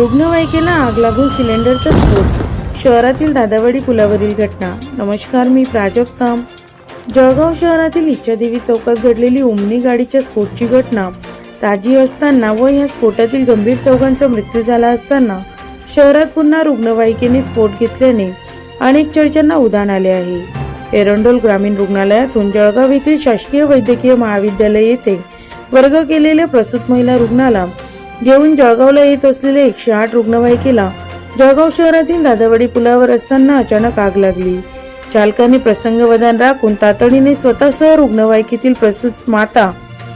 रुग्णवाहिकेला आग लागून सिलेंडरचा स्फोट. शहरातील दादावाडी पुलावरील घटना. नमस्कार मी प्राजक्ताम जळगाव शहरातील इच्छादेवी चौकात घडलेली ओमनी गाडीच्या स्फोटची घटना. ताजी असताना व या स्फोटातील गंभीर चौघांचा मृत्यू झाला असताना शहरात पुन्हा रुग्णवाहिकेने स्फोट घेतल्याने अनेक चर्चांना उधाण आले आहे. एरंडोल ग्रामीण रुग्णालयातून जळगाव येथील शासकीय वैद्यकीय महाविद्यालय येथे वर्ग केलेल्या प्रसूत महिला रुग्णाला घेऊन जळगावला येत असलेल्या एकशे आठ रुग्णवाहिकेला जळगाव शहरातील दादावाडी पुलावर असताना अचानक आग लागली. चालकाने प्रसंगवधान राखून तातडीने स्वतःसह रुग्णवाहिकेतील प्रसूत माता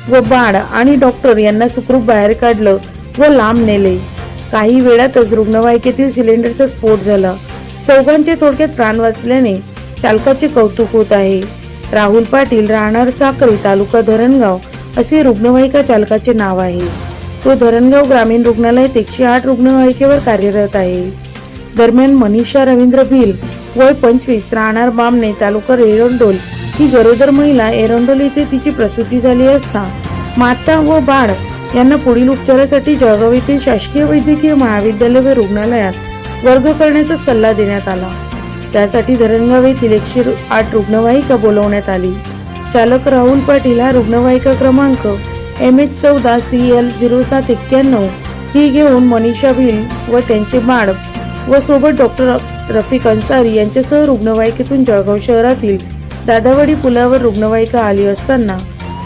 व बाळ आणि डॉक्टर यांना सुखरूप बाहेर काढलं व लांब नेले. काही वेळातच रुग्णवाहिकेतील सिलेंडरचा स्फोट झाला. चौघांचे थोडक्यात प्राण वाचल्याने चालकाचे कौतुक होत आहे. राहुल पाटील राहणार साखरी तालुका धरणगाव असे रुग्णवाहिका चालकाचे नाव आहे. तो धरणगाव ग्रामीण रुग्णालयात एकशे आठ रुग्णवाहिकेवर कार्यरत आहे. दरम्यान मनीषा रवींद्र भिल वय पंचवीस राहणार बामणे तालुका एरंडोल. ही गरोदर महिला एरंडोल येथे तिची प्रसूती झाली असता माता व बाळ यांना पुढील उपचारासाठी जळगाव येथील शासकीय वैद्यकीय महाविद्यालय व रुग्णालयात वर्ग करण्याचा सल्ला देण्यात आला. त्यासाठी धरणगाव येथील एकशे आठ रुग्णवाहिका बोलवण्यात आली. चालक राहुल पाटील हा रुग्णवाहिका क्रमांक एम एच चौदा सी एल झिरो सात एक्क्याण्णव ही घेऊन मनीषा भिल व त्यांचे बाळ व सोबत डॉक्टर रफिक अन्सारी यांच्यासह रुग्णवाहिकेतून जळगाव शहरातील दादावाडी पुलावर रुग्णवाहिका आली असताना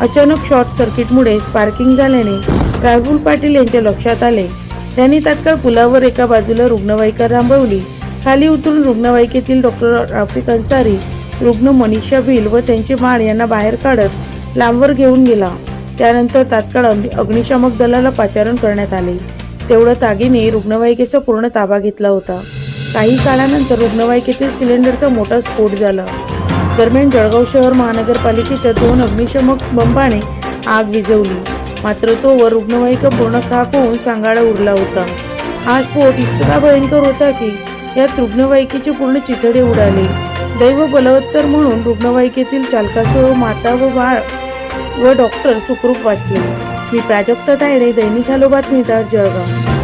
अचानक शॉर्ट सर्किटमुळे स्पार्किंग झाल्याने राहुल पाटील यांच्या लक्षात आले. त्यांनी तात्काळ पुलावर एका बाजूला रुग्णवाहिका थांबवली खाली उतरून रुग्णवाहिकेतील डॉक्टर रफिक अन्सारी रुग्ण मनीषा भिल व त्यांचे बाळ यांना बाहेर काढत लांबवर घेऊन गेला. त्यानंतर तात्काळ अग्निशामक दलाला पाचारण करण्यात आले. तेवढं तागीने रुग्णवाहिकेचा पूर्ण ताबा घेतला होता. काही काळानंतर रुग्णवाहिकेतील सिलेंडरचा मोठा स्फोट झाला. दरम्यान जळगाव शहर महानगरपालिकेच्या दोन अग्निशमक बंबाने आग विझवली. मात्र तोवर रुग्णवाहिका पूर्ण खाक होऊन सांगाडा उरला होता. हा स्फोट इतका भयंकर होता की यात रुग्णवाहिकेचे पूर्ण चितडे उडाले. दैव बलवत्तर म्हणून रुग्णवाहिकेतील चालकासह माता व बाळ व डॉक्टर सुखरूप वाचले. मी प्राजक्ता तायडे दैनिक हॅलो बातमीदार जळगाव.